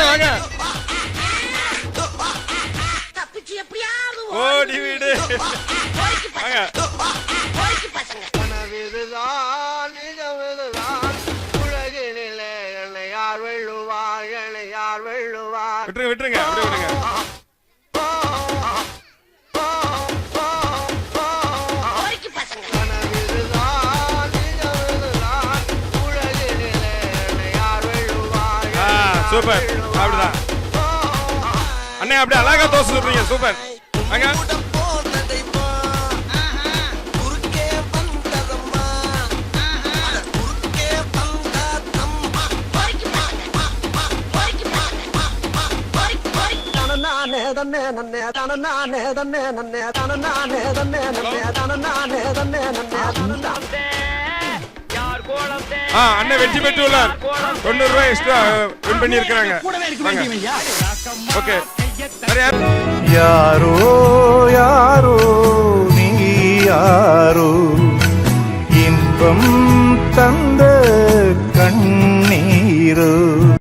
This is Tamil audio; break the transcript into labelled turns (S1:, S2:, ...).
S1: அண்ணா வாங்க.
S2: தப்பிச்சு எப்படியாவது
S1: ஓடி வீடு. வாங்க.
S3: கனவிதுதான் நிஜமிதுதான் உலகினிலே என்னை யார் வெல்லுவார் என்னை யார் வெல்லுவார்?
S1: விட்டுருங்க விட்டுருங்க அப்படியே விடுங்க சூப்பர் அப்படிதான் அண்ணே அப்படியே அழகா தோசை சுடுறீங்க சூப்பர் அங்க
S3: தனநானே தன்னே நன்னே தனநானே தன்னே நன்னே தனநானே தன்னே நன்னே தனநானே தன்னே நன்னே தனநானே
S1: ஆ அண்ணன் வெற்றி பெற்று உள்ளார் தொண்ணூறு ரூபாய் எக்ஸ்ட்ரா வின் பண்ணி இருக்கிறாங்க ஓகே. யாரோ
S4: யாரோ நீ யாரோ? இன்பம் தந்த